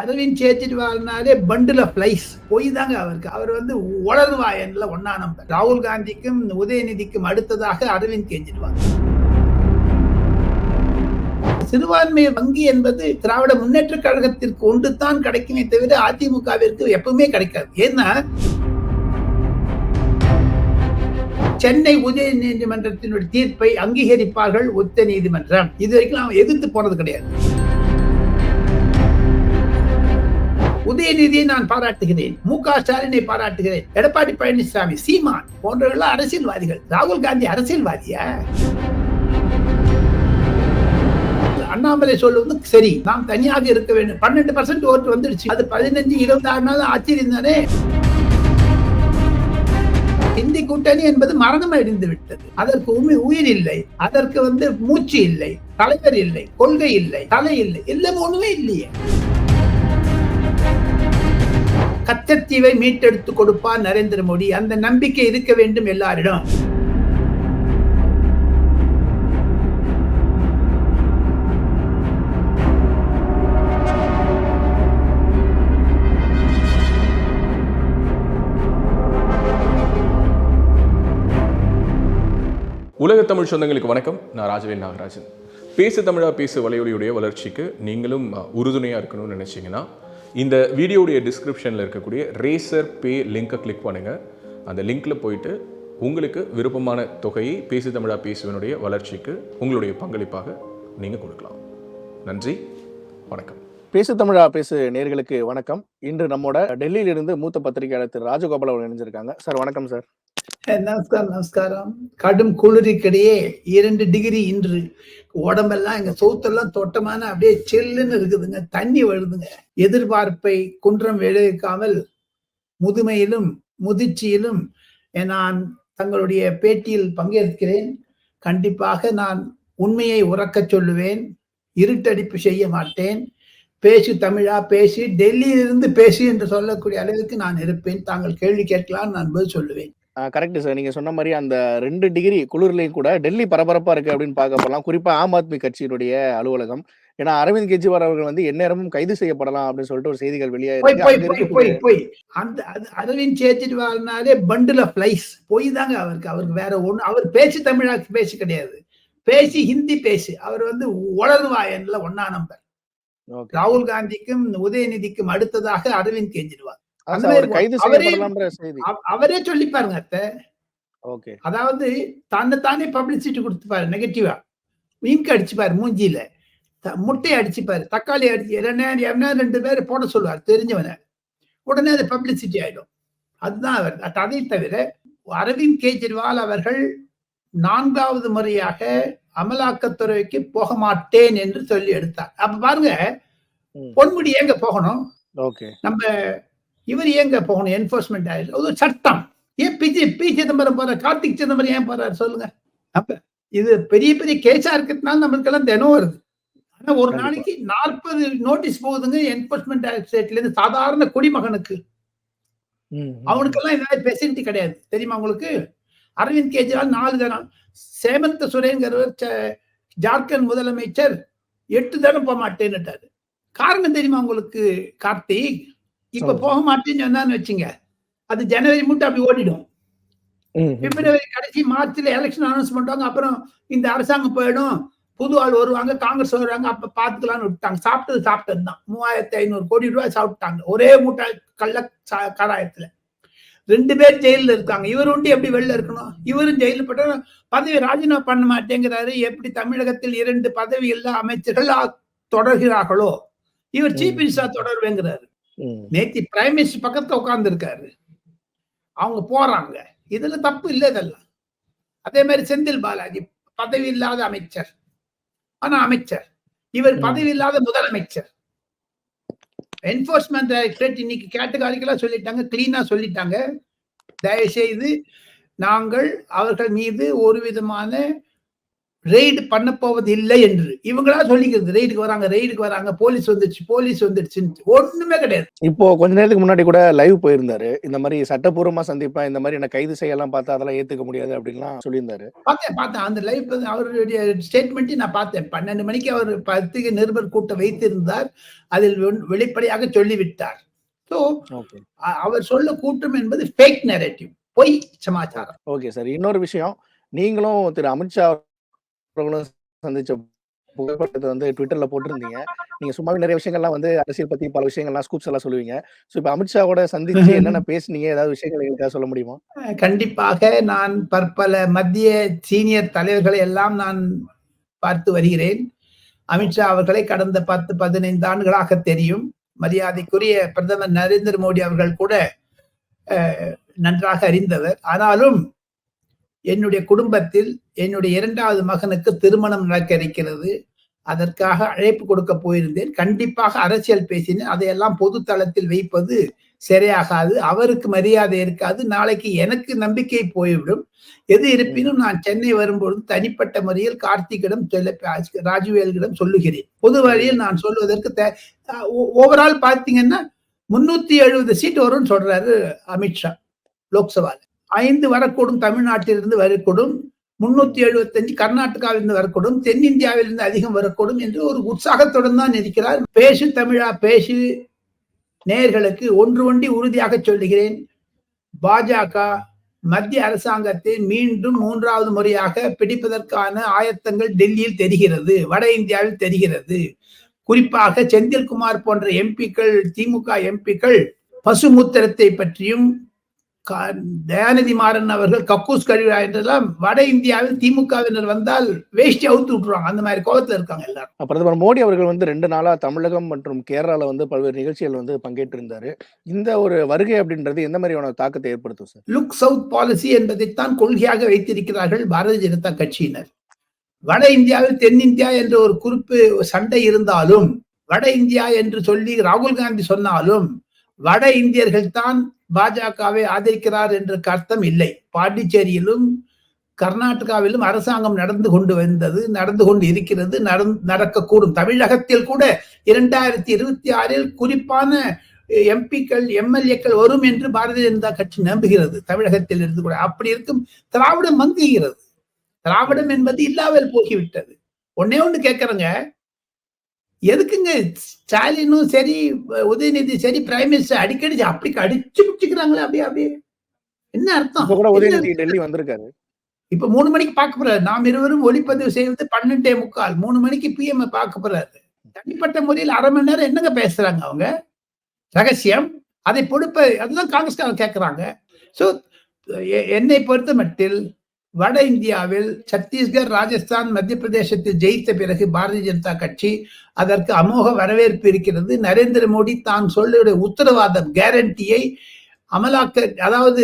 அரவிந்த் கெஜ்ரிவால்னாலே bundle of lies தாங்க அவருக்கு. அவர் வந்து உளறுவாயன்ல ஒன்னா நம்பர் ராகுல் காந்திக்கும் உதயநிதிக்கும் அடுத்ததாக அரவிந்த் கெஜ்ரிவால். சிறுபான்மை வங்கி என்பது திராவிட முன்னேற்ற கழகத்திற்கு ஒன்று தான் கிடைக்குமே தவிர அதிமுகவிற்கு எப்பவுமே கிடைக்காது. ஏன்னா சென்னை உதய நீதிமன்றத்தினுடைய தீர்ப்பை அங்கீகரிப்பார்கள் உச்ச நீதிமன்றம் இது வரைக்கும் நான் எதிர்த்து போனது கிடையாது. உதயநிதியை நான் பாராட்டுகிறேன். மு க. ஸ்டாலினை பாராட்டுகிறேன். எடப்பாடி பழனிசாமி சீமான் போன்றவர்கள் அரசியல்வாதிகள். ராகுல் காந்தி அரசியல்வாதியா? அண்ணாமலை சொல்லுவது சரி. நாம் தனியாக இருக்க வேண்டும். பன்னெண்டு பர்சன்ட் ஓட்டு வந்துடுச்சு. அது பதினஞ்சு இருபத்தி ஆறு நாள் ஆச்சரியம் தானே? இந்தி கூட்டணி என்பது மரணம் அடைந்து விட்டது. அதற்கு உண்மை உயிர் இல்லை. அதற்கு வந்து மூச்சு இல்லை. தலைவர் இல்லை. கொள்கை இல்லை. தலை இல்லை. எல்லாம் ஒண்ணுமே இல்லையே. கச்சத்தீவை மீட்டெடுத்து கொடுப்பார் நரேந்திர மோடி. அந்த நம்பிக்கை இருக்க வேண்டும் எல்லாரிடம். உலக தமிழ் சொந்தங்களுக்கு வணக்கம். நான் ராஜவேல் நாகராஜன். பேசு தமிழா பேசு வலையொலியுடைய வளர்ச்சிக்கு நீங்களும் உறுதுணையாக இருக்கணும்னு நினச்சிங்கன்னா இந்த வீடியோடைய டிஸ்கிரிப்ஷனில் இருக்கக்கூடிய ரேசர் பே லிங்க்கை கிளிக் பண்ணுங்கள் அந்த லிங்க்கில் போயிட்டு உங்களுக்கு விருப்பமான தொகையை பேசு தமிழா பேசுவனுடைய வளர்ச்சிக்கு உங்களுடைய பங்களிப்பாக நீங்கள் கொடுக்கலாம். நன்றி வணக்கம். பேசு தமிழா பேசு நேர்களுக்கு வணக்கம். இன்று நம்மோட டெல்லியிலிருந்து மூத்த பத்திரிகையாளர் திரு ராஜகோபால் அவர்கள் இணைஞ்சிருக்காங்க. சார் வணக்கம் சார். நமஸ்காரம் நமஸ்காரம். கடும் குளிருக்கிடையே இரண்டு டிகிரி இன்று. உடம்பெல்லாம் எங்க சோத்தெல்லாம் தோட்டமான அப்படியே செல்லுன்னு இருக்குதுங்க. தண்ணி வருதுங்க. எதிர்பார்ப்பை குன்றம் விளைவிக்காமல் முதுமையிலும் முதிர்ச்சியிலும் நான் தங்களுடைய பேட்டியில் பங்கேற்கிறேன். கண்டிப்பாக நான் உண்மையை உறக்கச் சொல்லுவேன். இருட்டடிப்பு செய்ய மாட்டேன். பேசு தமிழா பேசி. டெல்லியிலிருந்து பேசு என்று சொல்லக்கூடிய அளவுக்கு நான் இருப்பேன். தாங்கள் கேள்வி கேட்கலாம் நான் பதில் சொல்லுவேன். கரெக்ட் சார் நீங்க சொன்ன மாதிரி அந்த ரெண்டு டிகிரி குளிர்லையும் கூட டெல்லி பரபரப்பா இருக்கு அப்படின்னு பார்க்க போலாம். குறிப்பா ஆம் ஆத்மி கட்சியினுடைய அலுவலகம். ஏன்னா அரவிந்த் கெஜ்ரிவால் அவர்கள் வந்து எந்நேரமும் கைது செய்யப்படலாம் அப்படின்னு சொல்லிட்டு ஒரு செய்திகள் வெளியாயிருக்கு. அந்த அரவிந்த் கெஜ்ரிவால்னாலே பண்டில் ஆஃப் லைஸ் பொய் தாங்க அவருக்கு. அவருக்கு வேற ஒண்ணு அவர் பேச்சு தமிழா பேச்சு கிடையாது. பேசி ஹிந்தி பேசு. அவர் வந்து உளறுவாயன்ல ஒன்னா நம்பர். ராகுல் காந்திக்கும் உதயநிதிக்கும் அடுத்ததாக அரவிந்த் கெஜ்ரிவால். அவர் சொல்லி பாருங்க அத்தை. ஓகே. அதாவது தன்னை தானே பப்ளிசிட்டி கொடுத்துப்பாரு நெகட்டிவா இங்க் அடிச்சுப்பாரு மூஞ்சியில. முட்டையை அடிச்சுப்பாரு தக்காளி அடிச்சு எவனா ரெண்டு பேரை போட சொல்லுவார் தெரிஞ்சவனை. உடனே அது பப்ளிசிட்டி ஆயிடும். அதுதான் அவர். அது- தவிர அரவிந்த் கெஜ்ரிவால் அவர்கள் நான்காவது முறையாக அமலாக்கத்துறைக்கு போக மாட்டேன் என்று சொல்லி எடுத்தார். அப்ப பாருங்க. பொன்முடி ஏங்க போகணும்? ஓகே. நம்ம இவர் ஏங்க போகணும்? என்போர்ஸ்மெண்ட் ஆயிடுச்சு. ஒரு சட்டம். ஏன் பி ஜி பி சிதம்பரம் போற கார்த்திக் சிதம்பரம் ஏன் போறாரு சொல்லுங்க. அப்ப இது பெரிய பெரிய கேஸா இருக்கிறதுனால நம்மளுக்கெல்லாம் தினம் வருது. ஆனா ஒரு. நாளைக்கு நாற்பது நோட்டீஸ் போகுதுங்க என்போர்ஸ்மெண்ட் டைரக்டரேட்ல இருந்து சாதாரண குடிமகனுக்கு. அவனுக்கெல்லாம் இந்த ஃபெசிலிட்டி கிடையாது. தெரியுமா உங்களுக்கு? அரவிந்த் கெஜ்ரிவால் நாலு தினம் சேமந்த சுரேங்கிறவர் ஜார்க்கண்ட் முதலமைச்சர் எட்டு தினம் போக மாட்டேன்னுட்டாரு. காரணம் தெரியுமா உங்களுக்கு கார்த்திக்? இப்ப. போக மாட்டேன்னு சொன்னான்னு வச்சுங்க. அது ஜனவரி மட்டும் அப்படி ஓடிடும். பிப்ரவரி கடைசி மார்ச்ல எலெக்ஷன் அனௌன்ஸ் பண்ணுவாங்க அப்புறம் இந்த அரசாங்கம் போயிடும். புது ஆள் வருவாங்க காங்கிரஸ் வருவாங்க அப்ப பாத்துக்கலாம்னு விட்டாங்க சாப்பிட்டது சாப்பிட்டது தான். மூவாயிரத்தி ஐநூறு கோடி ரூபாய் சாப்பிட்டாங்க. ஒரே மூட்டை கள்ள கடாயத்துல. ரெண்டு பேர் ஜெயில இருக்காங்க. இவர் உண்டு எப்படி வெளில இருக்கணும்? இவரும் ஜெயில போட்டா பதவி ராஜினாமா பண்ண மாட்டேங்கிறாரு. எப்படி தமிழகத்தில் இரண்டு பதவி இல்ல அமைச்சர்கள் தொடர்கிறார்களோ? இவர் சீஃப். மினிஸ்டர் தொடர்வேங்கிறாரு. நேத்தி பிரைம் மினிஸ்டர் பக்கத்துல உட்கார்ந்து இருக்காரு அவங்க போறாங்க. இதுல தப்பு இல்லை இதெல்லாம். அதே மாதிரி செந்தில் பாலாஜி பதவி இல்லாத அமைச்சர். ஆனா அமைச்சர். இவர். பதவி இல்லாத முதலமைச்சர். என்போர்ஸ்மெண்ட் டைரக்டரேட் இன்னைக்கு கேட்டகாரிக்கலா சொல்லிட்டாங்க கிளீனா சொல்லிட்டாங்க. தயவு செய்து நாங்கள் அவர்கள் மீது ஒரு விதமான ரெய்டு பண்ண போவது இல்லை என்று. இவங்களா சொல்லிக்கிறது ரெய்டுக்கு வராங்க ரெய்டுக்கு வராங்க போலீஸ் வந்துடுச்சு போலீஸ் வந்துடுச்சு ஒண்ணுமே கிடையாது. இப்போ கொஞ்ச நேரத்துக்கு முன்னாடி கூட லைவ் போயிருந்தாரு. இந்த மாதிரி சட்டப்பூர்வமா சந்திப்பேன் இந்த மாதிரி என்ன கைது செய்யலாம் பார்த்தா அதெல்லாம் ஏத்துக்க முடியாது அப்படின்லாம் சொல்லியிருந்தாரு. பார்த்தேன் பார்த்தேன். அந்த லைவ் அவருடைய ஸ்டேட்மெண்ட்டையும் நான் பார்த்தேன். பன்னெண்டு மணிக்கு அவர் பத்திரிகை நிருபர் கூட்டம் வைத்திருந்தார். அதில் வெளிப்படையாக சொல்லிவிட்டார். ஸோ அவர் சொல்ல கூட்டம் என்பது ஃபேக் நெரேட்டிவ் பொய் சமாச்சாரம். Okay sir. இன்னொரு விஷயம் நீங்களும் திரு அமித்ஷா சந்திச்ச புகைப்படத்தை வந்து ட்விட்டர்ல போட்டிருந்தீங்க. நீங்க சும்மாவே நிறைய விஷயங்கள்லாம் வந்து அரசியல் பத்தி பல விஷயங்கள்லாம் ஸ்கூப்ஸ் எல்லாம் சொல்லுவீங்க. ஸோ இப்போ அமித்ஷாவோட சந்திச்சு என்னென்ன பேசுனீங்க? ஏதாவது விஷயங்கள் எங்களுக்காக சொல்ல முடியுமா? கண்டிப்பாக நான் பற்பல மத்திய சீனியர் தலைவர்களை எல்லாம் நான் பார்த்து வருகிறேன். அமித்ஷா அவர்களை கடந்த பத்து பதினைந்து ஆண்டுகளாக தெரியும். மரியாதைக்குரிய பிரதமர் நரேந்திர மோடி அவர்கள் கூட நன்றாக அறிந்தவர். ஆனாலும் என்னுடைய குடும்பத்தில் என்னுடைய இரண்டாவது மகனுக்கு திருமணம் நடக்க இருக்கிறது. அதற்காக அழைப்பு கொடுக்க போயிருந்தேன். கண்டிப்பாக அரசியல் பேசினேன். அதையெல்லாம் பொது தளத்தில் வைப்பது சரியாகாது. அவருக்கு மரியாதை இருக்காது. நாளைக்கு எனக்கு நம்பிக்கை போய்விடும். எது இருப்பினும் நான் சென்னை வரும்பொழுது தனிப்பட்ட முறையில் கார்த்திகிடம் சொல்ல ராஜுவேல்கிடம் சொல்லுகிறேன். பொது வழியில் நான் சொல்வதற்கு ஓவரால் பார்த்தீங்கன்னா முன்னூத்தி எழுபது சீட் வரும்னு சொல்றாரு அமித்ஷா லோக்சபா ஐந்து வரக்கூடும் தமிழ்நாட்டிலிருந்து வரக்கூடும். முன்னூத்தி எழுபத்தஞ்சு கர்நாடகாவிலிருந்து வரக்கூடும். தென்னிந்தியாவிலிருந்து அதிகம் வரக்கூடும் என்று ஒரு உற்சாகத்துடன் தான் இருக்கிறார். பேசு தமிழா பேசு நேர்களுக்கு ஒன்று ஒண்டி உறுதியாக சொல்லுகிறேன். பாஜக மத்திய அரசாங்கத்தை மீண்டும் மூன்றாவது முறையாக பிடிப்பதற்கான ஆயத்தங்கள் டெல்லியில் தெரிகிறது வட இந்தியாவில் தெரிகிறது. குறிப்பாக செந்தில்குமார் போன்ற எம்பிக்கள் திமுக எம்பிக்கள் பசுமூத்திரத்தை பற்றியும் தயாநிதி மாறன் அவர்கள் கக்கூஸ் கழிவா என்றெல்லாம் வட இந்தியாவில் திமுகவினர் வந்தால் வேஷ்டி அவுத்து விட்டுருவாங்க. அந்த மாதிரி கோபத்துல இருக்காங்க எல்லாரும். பிரதமர் மோடி அவர்கள் வந்து ரெண்டு நாளா தமிழகம் மற்றும் கேரளால வந்து பல்வேறு நிகழ்ச்சிகள் வந்து பங்கேற்றிருந்தாரு. இந்த ஒரு வருகை அப்படின்றது எந்த மாதிரியான தாக்கத்தை ஏற்படுத்தும் சார்? லுக் சவுத் பாலிசி என்பதைத்தான் கொள்கையாக வைத்திருக்கிறார்கள் பாரதிய ஜனதா கட்சியினர். வட இந்தியாவில் தென்னிந்தியா என்ற ஒரு குறிப்பு சண்டை இருந்தாலும் வட இந்தியா என்று சொல்லி ராகுல் காந்தி சொன்னாலும் வட இந்தியர்கள் தான் பாஜகவை ஆதரிக்கிறார் என்ற அர்த்தம் இல்லை. பாண்டிச்சேரியிலும் கர்நாடகாவிலும் அரசாங்கம் நடந்து கொண்டு வந்தது நடந்து கொண்டு இருக்கிறது நடந் நடக்கக்கூடும். தமிழகத்தில் கூட இரண்டாயிரத்தி இருபத்தி ஆறில் குறிப்பான எம்பிக்கள் எம்எல்ஏக்கள் வரும் என்று பாரதிய ஜனதா கட்சி நம்புகிறது. தமிழகத்தில் இருந்து கூட அப்படி இருக்கும் திராவிடம் மங்குகிறது. திராவிடம் என்பது இல்லாமல் போகிவிட்டது. ஒன்னே ஒன்று கேட்கறேங்க. எதுக்குங்க ஸ்டாலினும் சரி உதயநிதி சரி பிரைம் மினிஸ்டர் அடிக்கடி அப்படி அடிச்சு பிடிச்சுக்கிறாங்களே அப்படியே அப்படியே. என்ன அர்த்தம்? கூட உதயநிதி டெல்லி வந்திருக்காரு. இப்ப மூணு மணிக்கு பார்க்க போறாரு. நாம் இருவரும் ஒளிப்பதிவு செய்வது பன்னெண்டே முக்கால். மூணு மணிக்கு பிஎம் பார்க்க போறாரு. தனிப்பட்ட முறையில் அரை மணி நேரம் என்னங்க பேசுறாங்க அவங்க? ரகசியம். அதை பொறுப்ப அதுதான் காங்கிரஸ்காரங்க கேட்கிறாங்க சோ என்னை பொறுத்த மட்டில் வட இந்தியாவில் சத்தீஸ்கர் ராஜஸ்தான் மத்திய பிரதேசத்தில் ஜெயித்த பிறகு பாரதிய ஜனதா கட்சி அதற்கு அமோக வரவேற்பு இருக்கிறது. நரேந்திர மோடி தான் சொல்லுடைய உத்தரவாதம் கேரண்டியை அமலாக்க அதாவது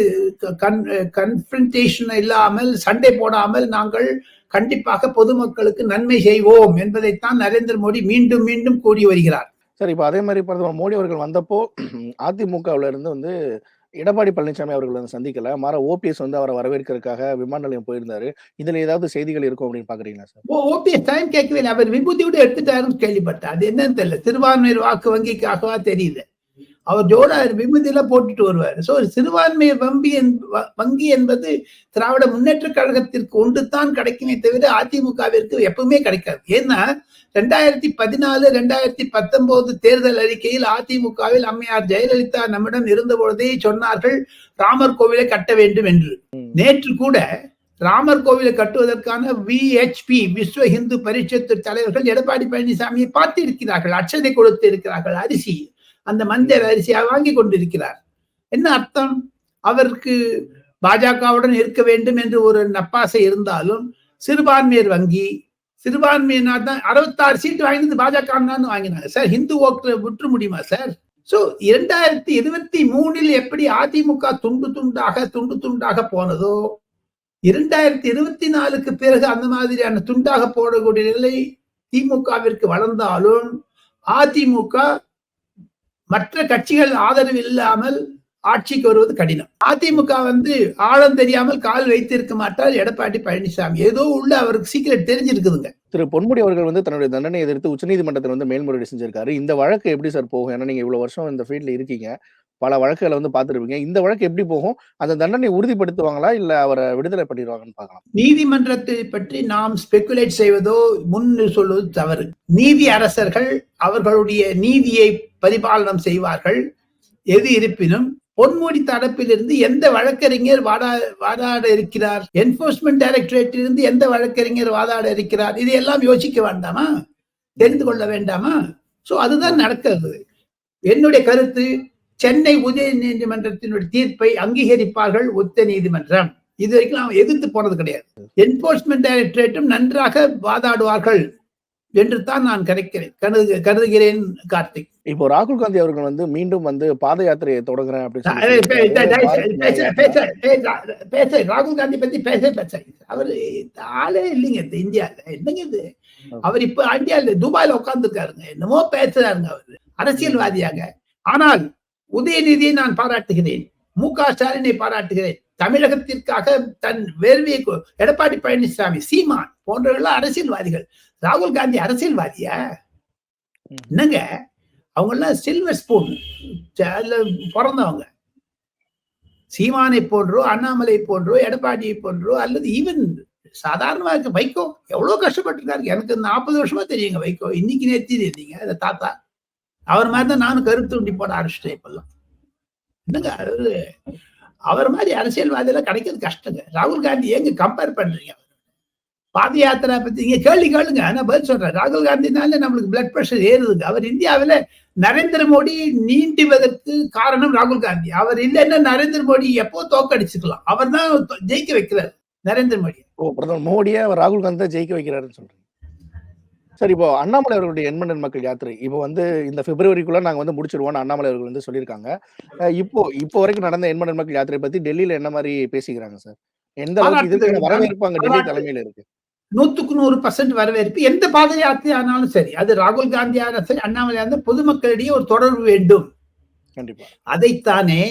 கன் கன்ஃபரன்டேஷன் இல்லாமல் சண்டை போடாமல் நாங்கள் கண்டிப்பாக பொதுமக்களுக்கு நன்மை செய்வோம் என்பதைத்தான் நரேந்திர மோடி மீண்டும் மீண்டும் கூறி வருகிறார். சரி இப்போ அதே மாதிரி பிரதமர் மோடி அவர்கள் வந்தப்போ அதிமுகவுல இருந்து வந்து எடப்பாடி பழனிசாமி அவர்கள் வந்து சந்திக்கல. மாற ஓபிஎஸ் வந்து அவரை வரவேற்கிறதுக்காக விமான நிலையம் போயிருந்தாரு. இதுல ஏதாவது செய்திகள் இருக்கும் அப்படின்னு பாக்குறீங்களா சார்? ஓபிஎஸ் டைம் கேட்கவே இல்லை. அவர் விபூதியோட எடுத்துட்டாருன்னு கேள்விப்பட்டேன். அது என்னன்னு தெரியல. திருவான்மையூர் வாக்கு வங்கிக்காகவா தெரியல அவர் ஜோட விமதியில போட்டுட்டு வருவார். ஸோ சிறுபான்மை வம்பி வங்கி என்பது திராவிட முன்னேற்ற கழகத்திற்கு ஒன்று தான் கிடைக்குமே தவிர அதிமுகவிற்கு எப்பவுமே கிடைக்காது. ஏன்னா ரெண்டாயிரத்தி பதினாலு ரெண்டாயிரத்தி பத்தொன்பது தேர்தல் அறிக்கையில் அதிமுகவில் அம்மையார் ஜெயலலிதா நம்மிடம் இருந்த பொழுதே சொன்னார்கள் ராமர் கோவிலை கட்ட வேண்டும் என்று. நேற்று கூட ராமர் கோவிலை கட்டுவதற்கான விஹெச்பி விஸ்வ இந்து பரிஷத்து தலைவர்கள் எடப்பாடி பழனிசாமியை பார்த்து இருக்கிறார்கள் அச்சதை கொடுத்து இருக்கிறார்கள் அரிசி அந்த மஞ்சள் அரிசியை வாங்கி கொண்டிருக்கிறார். என்ன அர்த்தம்? அவருக்கு பாஜகவுடன் இருக்க வேண்டும் என்று ஒரு நப்பாசை இருந்தாலும் சிறுபான்மையர் வங்கி சிறுபான்மையினர் தான் அறுபத்தாறு சீட்டு வாங்கினது பாஜக தான் வாங்கினாங்க. சார் ஹிந்து ஓட்டு விட்டுற முடியுமா சார்? சோ இரண்டாயிரத்தி இருபத்தி மூணில் எப்படி அதிமுக துண்டு துண்டாக துண்டு துண்டாக போனதோ இரண்டாயிரத்தி இருபத்தி நாலுக்கு பிறகு அந்த மாதிரியான துண்டாக போடக்கூடிய நிலை திமுகவிற்கு வளர்ந்தாலும் அதிமுக மற்ற கட்சிகள் ஆதரவு இல்லாமல் ஆட்சிக்கு வருவது கடினம். அதிமுக வந்து ஆழம் தெரியாமல் கால் வைத்திருக்க மாட்டார் எடப்பாடி பழனிசாமி. ஏதோ உள்ள அவருக்கு சீக்கிரம் தெரிஞ்சிருக்குதுங்க. திரு பொன்முடி அவர்கள் வந்து தன்னுடைய தண்டனை எதிர்த்து உச்சநீதிமன்றத்தில் வந்து மேல்முறையீடு செஞ்சிருக்காரு. இந்த வழக்கு எப்படி சார் போகும்? ஏன்னா நீங்க இவ்வளவு வருஷம் இந்த ஃபீல்ட்ல இருக்கீங்க. பல வழக்குகளை வந்து பார்த்துருப்பீங்க. இந்த வழக்கு எப்படி போகும்? அந்த தண்டனை உறுதிப்படுத்துவாங்களா? இல்ல அவரை விடுதலை பண்ணிடுவாங்கன்னு பார்க்கலாம். நீதிமன்றத்தை பற்றி நாம் ஸ்பெகுலேட் செய்வதோ முன் சொல்வது தவறு. நீதி அரசர்கள் அவர்களுடைய நீதியை பரிபாலனம் செய்வார்கள். எது இருப்பினும் பொன்முடி தரப்பிலிருந்து எந்த வழக்கறிஞர் வாடா வாதாட இருக்கிறார்? என்போர்ஸ்மெண்ட் டைரக்டரேட்டில் இருந்து எந்த வழக்கறிஞர் வாதாட இருக்கிறார்? இதையெல்லாம் யோசிக்க வேண்டாமா? தெரிந்து கொள்ள வேண்டாமா? சோ அதுதான் நடக்கிறது. என்னுடைய கருத்து சென்னை உதய நீதிமன்றத்தினுடைய தீர்ப்பை அங்கீகரிப்பார்கள் உத்த நீதிமன்றம். இது வரைக்கும் நாம் எதிர்த்து போனது கிடையாது. என்போர்ஸ்மெண்ட் டைரக்டரேட்டும் நன்றாக வாதாடுவார்கள். என்று தான் நான் கருக்கிறேன் கருது கருதுகிறேன் கார்த்திக். இப்போ ராகுல் காந்தி அவர்கள் வந்து மீண்டும் வந்து பாத யாத்திரையை தொடங்குறேன் அப்படின்னு. பேச ராகுல் காந்தி பத்தி பேச பேச. அவரு ஆளே இல்லைங்க இந்த இந்தியால. என்னங்க இது? அவர் இப்ப இந்தியால துபாயில உட்கார்ந்துருக்காருங்க. என்னமோ பேசுறாருங்க அவரு. அரசியல்வாதியாக. ஆனால் உதயநிதியை நான் பாராட்டுகிறேன். மு க ஸ்டாலினை பாராட்டுகிறேன். தமிழகத்திற்காக தன் வேர்வையை கொ- எடப்பாடி பழனிசாமி சீமான் போன்றவர்கள் அரசியல்வாதிகள். ராகுல் காந்தி அரசியல்வாதியா. என்னங்க? அவங்க எல்லாம் சில்வர் ஸ்பூன் அதுல பிறந்தவங்க. சீமானை போன்றோ அண்ணாமலை போன்றோ எடப்பாடியை போன்றோ அல்லது ஈவன் சாதாரணமா இருக்க வைகோ எவ்வளவு கஷ்டப்பட்டிருக்காரு. எனக்கு நாற்பது வருஷமா தெரியுங்க வைகோ. இன்னைக்கு நேர்த்தி இருந்தீங்க அந்த தாத்தா. அவர் மாதிரி தான் நானும் கருத்து உண்டி போட ஆரம்பிச்சிட்டேன் இப்பெல்லாம். என்னங்க அவர் மாதிரி அரசியல்வாதியெல்லாம் கிடைக்கிறது கஷ்டங்க. ராகுல் காந்தி எங்க கம்பேர் பண்றீங்க? பாத யாத்திரை பத்தி நீங்க கேள்வி கேளுங்க. நான் பதில் சொல்றேன். ராகுல் காந்தினால நம்மளுக்கு பிளட் பிரஷர் ஏறுதுங்க. அவர் இந்தியாவில நரேந்திர மோடி நீண்டுவதற்கு காரணம் ராகுல் காந்தி. அவர் இல்லைன்னா நரேந்திர மோடி எப்போ தோக்கடிச்சுக்கலாம் அவர் தான் ஜெயிக்க வைக்கிறார் நரேந்திர மோடி ஓ பிரதமர் மோடியை அவர் ராகுல் காந்தி தான் ஜெயிக்க வைக்கிறாருன்னு சொல்றேன் சரி இப்போ அண்ணாமலை அவர்களுடைய எண்மணன் மக்கள் யாத்திரை. இப்போ வந்து இந்த பிப்ரவரிக்குள்ள நாங்க வந்து முடிச்சிருவோம்னு அண்ணாமலை அவர்கள் வந்து சொல்லியிருக்காங்க. இப்போ இப்போ வரைக்கும் நடந்த எண்மணன் மக்கள் யாத்திரை பத்தி டெல்லியில என்ன மாதிரி பேசிக்கிறாங்க சார்? எந்த அளவுக்கு இதுக்கு வரவேற்பு அங்க டெல்லி தலைமையில இருக்கு? நூத்துக்கு நூறு பர்சன்ட் வரவேற்பு. எந்த பாத யாத்திரை ஆனாலும் சரி அது ராகுல் காந்தியான சரி அண்ணாமலையா இருந்தால் பொதுமக்களிடையே ஒரு தொடர்பு வேண்டும். கண்டிப்பா. அதைத்தானே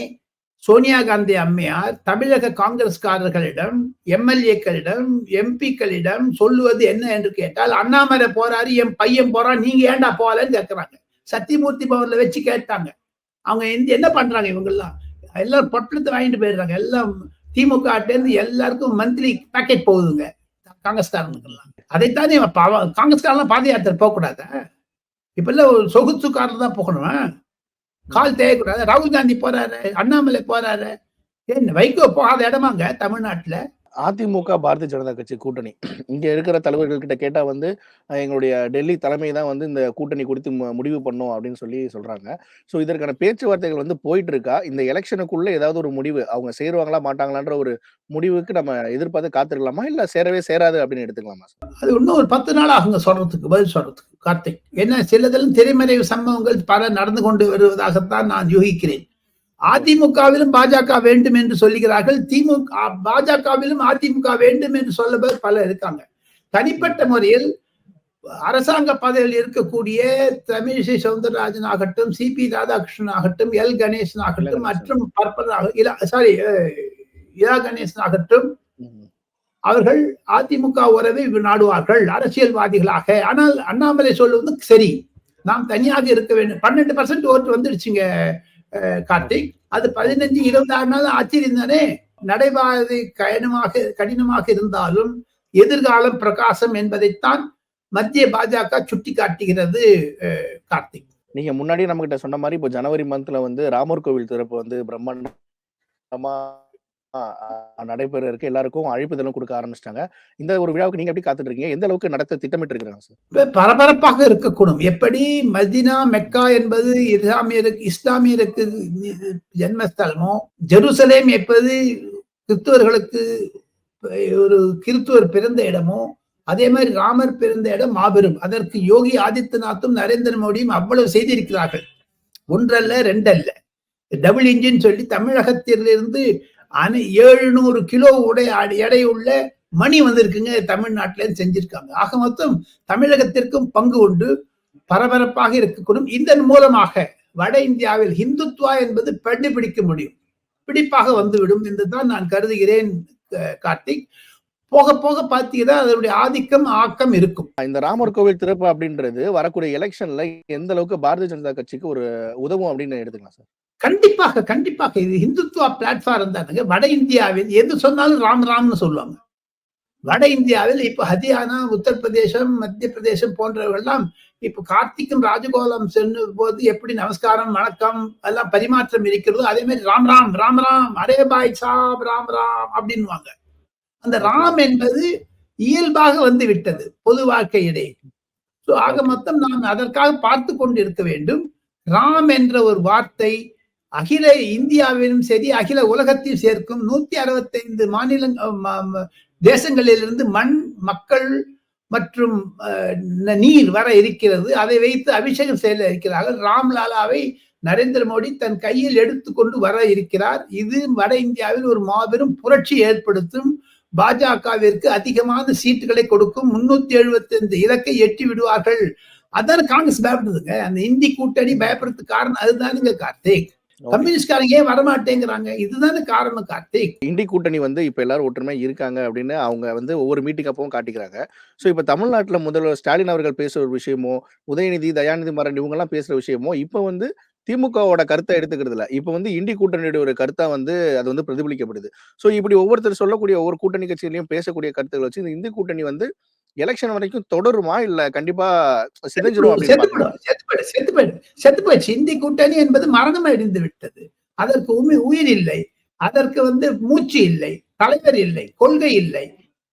சோனியா காந்தி அம்மையார் தமிழக காங்கிரஸ்காரர்களிடம் எம்எல்ஏக்களிடம் எம்பிக்களிடம் சொல்லுவது என்ன என்று கேட்டால் அண்ணாமலை போறாரு என் பையன் போறான் நீங்க ஏன்டா போகலன்னு கேட்கறாங்க சத்தியமூர்த்தி பவன்ல வச்சு கேட்டாங்க. அவங்க இந்த என்ன பண்றாங்க இவங்கெல்லாம்? எல்லாம் பொட்டலத்தை வாங்கிட்டு போயிடுறாங்க. எல்லாம் திமுக இருந்து எல்லாருக்கும் மந்த்லி பேக்கெட் போகுதுங்க. காங்கிரஸ்காரங்களுக்கெல்லாம் அதைத்தானே பாவம் காங்கிரஸ்காரெல்லாம் பாத யாத்திரை போகக்கூடாத? இப்ப எல்லாம் ஒரு சொகுசுக்காரர் தான் போகணும்? கால் தேயக்கூடாது. ராகுல் காந்தி போறாரு அண்ணாமலை போறாரு. ஏன் வைகோ போகாத இடமாங்க தமிழ்நாட்டுல. அதிமுக பாரதிய ஜனதா கட்சி கூட்டணி. இங்கே இருக்கிற தலைவர்கள் கிட்ட கேட்டால் வந்து எங்களுடைய டெல்லி தலைமை தான் வந்து இந்த கூட்டணி குறித்து மு- முடிவு பண்ணும் அப்படின்னு சொல்லி சொல்கிறாங்க ஸோ இதற்கான பேச்சுவார்த்தைகள் வந்து போயிட்டு இருக்கா? இந்த எலெக்ஷனுக்குள்ளே ஏதாவது ஒரு முடிவு அவங்க சேருவாங்களா மாட்டாங்களான்ற ஒரு முடிவுக்கு நம்ம எதிர்பார்த்து காத்திருக்கலாமா? இல்லை சேரவே சேராது அப்படின்னு எடுத்துக்கலாமா சார்? அது இன்னும் ஒரு பத்து நாள் ஆகுங்க சொல்றதுக்கு பதில் சொல்றதுக்கு. கார்த்திக் என்ன சிலதெல்லாம் திரைமறைவு சம்பவங்கள் பல நடந்து கொண்டு வருவதாகத்தான் நான் யூகிக்கிறேன். அதிமுகவிலும் பாஜக வேண்டும் என்று சொல்லுகிறார்கள். திமுக பாஜகவிலும் அதிமுக வேண்டும் என்று சொல்லுபவர் பலர் இருக்காங்க. தனிப்பட்ட முறையில் அரசாங்க பதவியில் இருக்கக்கூடிய தமிழிசை சவுந்தரராஜன் ஆகட்டும் சி பி ராதாகிருஷ்ணன் ஆகட்டும் எல் கணேசன் ஆகட்டும் மற்றும் பற்பதாக சாரி இரா கணேசன் ஆகட்டும். அவர்கள் அதிமுக உறவை நாடுவார்கள் அரசியல்வாதிகளாக. ஆனால் அண்ணாமலை சொல்லுவது சரி. நாம் தனியாக இருக்க வேண்டும். பன்னெண்டு பர்சன்ட் ஓட்டு வந்துடுச்சுங்க. கார்த்திக். அது பதினஞ்சு இருபது ஆறு ஆச்சரியம் தானே? நடைபாதை கடினமாக கடினமாக இருந்தாலும் எதிர்காலம் பிரகாசம் என்பதைத்தான் மத்திய பாஜக சுட்டி காட்டுகிறது அஹ், கார்த்திக். நீங்க முன்னாடியே நம்ம கிட்ட சொன்ன மாதிரி இப்போ ஜனவரி மந்த்ல வந்து ராமர் கோவில் திறப்பு வந்து பிரம்மாண்டமா நடைபெற இருக்கு எல்லாருக்கும் அழைப்புதலும் கொடுக்க ஆரம்பிச்சிட்டாங்க. இந்த ஒரு விழாவுக்கு நீங்க எப்படி காத்துட்டு இருக்கீங்க எந்த அளவுக்கு நடத்த திட்டமிட்டு இருக்கிறாங்க சார் பரபரப்பாக இருக்கக்கூடும். எப்படி மதினா மெக்கா என்பது இஸ்லாமியருக்கு இஸ்லாமியருக்கு ஜென்மஸ்தலமோ ஜெருசலேம் என்பது கிறிஸ்துவர்களுக்கு ஒரு கிறிஸ்துவர் பிறந்த இடமோ அதே மாதிரி ராமர் பிறந்த இடம் மாபெரும். அதற்கு யோகி ஆதித்யநாத்தும் நரேந்திர மோடியும் அவ்வளவு செய்திருக்கிறார்கள். ஒன்றல்ல ரெண்டல்ல. டபுள் இன்ஜின் சொல்லி தமிழகத்திலிருந்து அணு எழுநூறு கிலோ உடைய எடையுள்ள மணி வந்திருக்குங்க. தமிழ்நாட்டில செஞ்சிருக்காங்க. ஆக மொத்தம் தமிழகத்திற்கும் பங்கு உண்டு. பரபரப்பாக இருக்கக்கூடும். இதன் மூலமாக வட இந்தியாவில் ஹிந்துத்வா என்பது கண்டுபிடிக்க முடியும். பிடிப்பாக வந்துவிடும் என்று தான் நான் கருதுகிறேன் கார்த்திக். போக போக பார்த்தீங்கன்னா அதனுடைய ஆதிக்கம் ஆக்கம் இருக்கும். இந்த ராமர் கோவில் திறப்பு அப்படின்றது வரக்கூடிய எலெக்ஷன்ல எந்த அளவுக்கு பாரதிய ஜனதா கட்சிக்கு ஒரு உதவும் அப்படின்னு எடுத்துக்கலாம் சார். கண்டிப்பாக கண்டிப்பாக. இது இந்துத்துவா பிளாட்ஃபார்ம் தானுங்க வட இந்தியாவில் எது சொன்னாலும் ராம் ராம்னு சொல்லுவாங்க. வட இந்தியாவில் இப்ப ஹரியானா உத்தரப்பிரதேசம் மத்திய பிரதேசம் போன்றவர்கள்லாம் இப்ப கார்த்திக்கும் ராஜகோலம் சென்று போது எப்படி நமஸ்காரம் வணக்கம் எல்லாம் பரிமாற்றம் இருக்கிறதோ அதே மாதிரி ராம் ராம் ராம் ராம் அரே பாய் சாப் ராம் ராம் அப்படின்னுவாங்க. அந்த ராம் என்பது இயல்பாக வந்து விட்டது பொது வாழ்க்கையிடையே So, ஆக மொத்தம் நாம் அதற்காக பார்த்து கொண்டு இருக்க வேண்டும். ராம் என்ற ஒரு வார்த்தை அகில இந்தியாவிலும் சரி அகில உலகத்தையும் சேர்க்கும் நூத்தி அறுபத்தைந்து மாநில தேசங்களிலிருந்து மண் மக்கள் மற்றும் நீர் வர இருக்கிறது. அதை வைத்து அபிஷேகம் செய்ய இருக்கிறார்கள். ராம்லாலாவை நரேந்திர மோடி தன் கையில் எடுத்துக்கொண்டு வர இருக்கிறார். இது வட இந்தியாவில் ஒரு மாபெரும் புரட்சி ஏற்படுத்தும் பாஜகவிற்கு அதிகமான சீட்டுகளை கொடுக்கும் முன்னூத்தி எழுபத்தி ஐந்து இலக்கை எட்டி விடுவார்கள். அதான் காங்கிரஸ் பயப்படுதுங்க. அந்த இந்தி கூட்டணி பயப்படுறதுக்கு காரணம் அதுதானுங்க கார்த்திக். கம்யூனிஸ்ட்காரங்க ஏன் வரமாட்டேங்கிறாங்க? இதுதானே காரணம் கார்த்திக். இண்டி கூட்டணி வந்து இப்ப எல்லாரும் ஒற்றுமை இருக்காங்க அப்படின்னு அவங்க வந்து ஒவ்வொரு மீட்டிங் அப்பவும் காட்டிக்கிறாங்க. சோ இப்ப தமிழ்நாட்டுல முதல்வர் ஸ்டாலின் அவர்கள் பேசுற ஒரு விஷயமோ உதயநிதி தயாநிதி மாறன் இவங்க எல்லாம் பேசுற விஷயமோ இப்ப வந்து திமுகவோட கருத்தை எடுத்துக்கிறது இல்ல இப்ப வந்து இண்டி கூட்டணியோட ஒரு கருத்தா வந்து அது வந்து பிரதிபலிக்கப்படுது. சோ இப்படி ஒவ்வொருத்தர் சொல்லக்கூடிய ஒவ்வொரு கூட்டணி கட்சியிலையும் பேசக்கூடிய கருத்துக்களை வச்சு இந்த இந்தி கூட்டணி வந்து எலெக்ஷன் வரைக்கும் தொடருமா? இல்ல கண்டிப்பா சிதைஞ்சிரும். செத்து போயிடுச்சு. இந்தி கூட்டணி என்பது மரணம் அடைந்து விட்டது. அதற்கு உமி உயிர் இல்லை. அதற்கு வந்து மூச்சு இல்லை. தலைவர் இல்லை. கொள்கை இல்லை.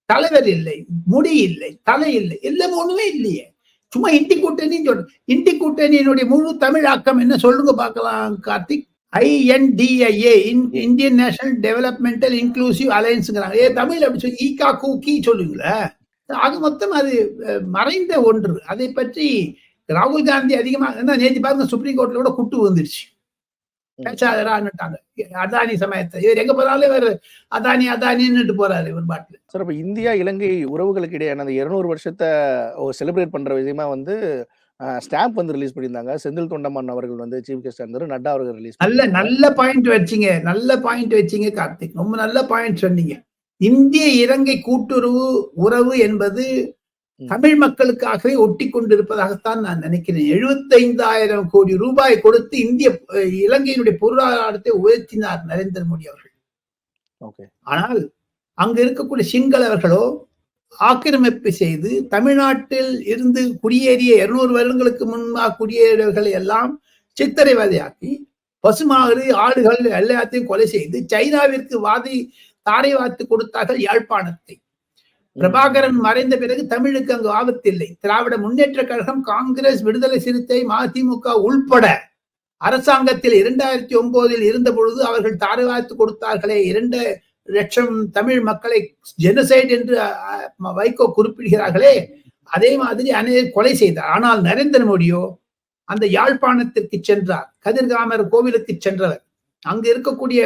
தலைவர் இல்லை. முடி இல்லை. தலை இல்லை. எல்லாம் ஒண்ணுமே இல்லையே. சும்மா இந்தி கூட்டணி சொல்ற இந்தி கூட்டணியினுடைய முழு தமிழாக்கம் என்ன சொல்லுங்க பார்க்கலாம் Karthik? INDIA Indian national developmental inclusive அலையன்ஸ்ங்கிறாங்க. ஏ தமிழ் அப்படி சொல்லி ஈகா கூக்கி சொல்லுங்களேன் அது மொத்தம் அது மறைந்த ஒன்று. அதை பற்றி ராகுல் காந்தி அதிகமாக என்ன நேற்று பாருங்க சுப்ரீம் கோர்ட்ல கூட குட்டு வந்துருச்சு ம். பேசாதரான்னுட்டாங்க அதானி சமயத்தை இவர் எங்க போனாலும் இவர் அதானி அதானின்னுட்டு போறாரு இவர் பாட்டுல சார் அப்ப இந்தியா இலங்கை உறவுகளுக்கு இடையான அந்த இருநூறு வருஷத்தை செலிப்ரேட் பண்ற விதமா வந்து ஸ்டாம்ப் வந்து ரிலீஸ் பண்ணியிருந்தாங்க. செந்தில் தொண்டமான் அவர்கள் வந்து சீஃப் கெஸ்ட் இருந்தாரு. நட்டா அவர்கள் ரிலீஸ் நல்ல நல்ல பாயிண்ட் வச்சீங்க. நல்ல பாயிண்ட் வச்சீங்க கார்த்திக். ரொம்ப நல்ல பாயிண்ட் சொன்னீங்க. இந்திய இலங்கை கூட்டுறவு உறவு என்பது. தமிழ் மக்களுக்காகவே ஒட்டி கொண்டிருப்பதாகத்தான் நான் நினைக்கிறேன். எழுபத்தைந்தாயிரம் கோடி ரூபாய் கொடுத்து இந்திய இலங்கையினுடைய பொருளாதாரத்தை உயர்த்தினார் நரேந்திர மோடி அவர்கள். ஆனால் அங்க இருக்கக்கூடிய சிங்களவர்களோ ஆக்கிரமிப்பு செய்து தமிழ்நாட்டில் இருந்து குடியேறிய இருநூறு வருடங்களுக்கு முன்பாக குடியேறியவர்களை எல்லாம் சித்திரைவதையாக்கி பசுமாறு ஆடுகள் எல்லாத்தையும் கொலை செய்து சைனாவிற்கு வாதி தாரை வாத்து கொடுத்தார்கள் யாழ்ப்பாணத்தை. பிரபாகரன் மறைந்த பிறகு தமிழுக்கு அங்கு ஆபத்தில்லை திராவிட முன்னேற்ற கழகம் காங்கிரஸ் விடுதலை சிறுத்தை மதிமுக உள்பட அரசாங்கத்தில் இரண்டாயிரத்தி ஒன்பதில் இருந்த பொழுது அவர்கள் தாரவாய்த்து கொடுத்தார்களே இரண்டு லட்சம் தமிழ் மக்களை ஜெனசைட் என்று வைகோ குறிப்பிடுகிறார்களே அதே மாதிரி அனைவரும் கொலை செய்தார். ஆனால் நரேந்திர மோடியோ அந்த யாழ்ப்பாணத்திற்கு சென்றார். கதிர்காமர் கோவிலுக்கு சென்றவர். அங்கு இருக்கக்கூடிய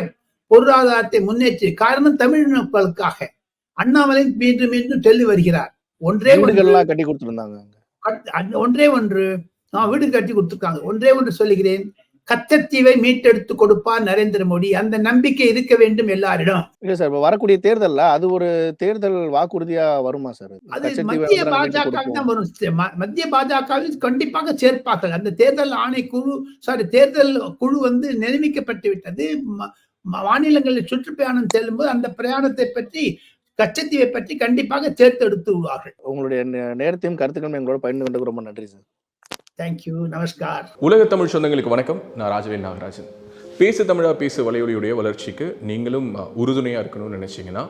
பொருளாதாரத்தை முன்னேற்றி காரணம் தமிழ் மக்களுக்காக. அண்ணாமலை மீண்டும் மீண்டும் சொல்லி வருகிறார். ஒன்றே வீடுகள்லாம் கட்டி கொடுத்துருந்தாங்க ஒன்றே ஒன்று நான் வீடு கட்டி கொடுத்துருக்காங்க. ஒன்றே ஒன்று சொல்லுகிறேன். கச்சத்தீவை மீட்டெடுத்து கொடுப்பார் நரேந்திர மோடி. அந்த நம்பிக்கை இருக்க வேண்டும் எல்லாரிடம். இல்ல சார் இப்ப வரக்கூடிய தேர்தல்ல அது ஒரு தேர்தல் வாக்குறுதியா வருமா சார்? அது மத்திய பாஜக. தான் வரும். மத்திய பாஜகவில் கண்டிப்பாக சேர்ப்பார்கள். அந்த தேர்தல் ஆணை குழு சாரி தேர்தல் குழு வந்து நியமிக்கப்பட்டு விட்டது. மாநிலங்களில் சுற்றுப்பயணம் செல்லும்போது அந்த பிரயாணத்தை பற்றி கச்சத்தீவை பற்றி கண்டிப்பாக சேர்த்தெடுத்து விடுவார்கள். உங்களுடைய நே- நேரத்தையும் கருத்துக்களும் எங்களோட பகிர்ந்து கொண்டதுக்கு ரொம்ப நன்றி சார். தேங்க்யூ நமஸ்கார் உலக தமிழ் சொந்தங்களுக்கு வணக்கம். நான் ராஜவேல் நாகராஜன். பேசு தமிழா பேசு வலையொலியுடைய வளர்ச்சிக்கு நீங்களும் உறுதுணையாக இருக்கணும்னு நினச்சிங்கன்னா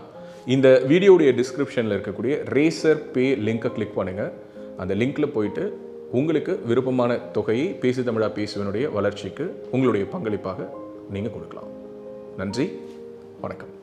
இந்த வீடியோடைய டிஸ்கிரிப்ஷனில் இருக்கக்கூடிய ரேசர் பே லிங்கை கிளிக் பண்ணுங்கள் அந்த லிங்க்கில் போயிட்டு உங்களுக்கு விருப்பமான தொகையை பேசு தமிழா பேசுவனுடைய வளர்ச்சிக்கு உங்களுடைய பங்களிப்பாக நீங்கள் கொடுக்கலாம். நன்றி. வணக்கம்.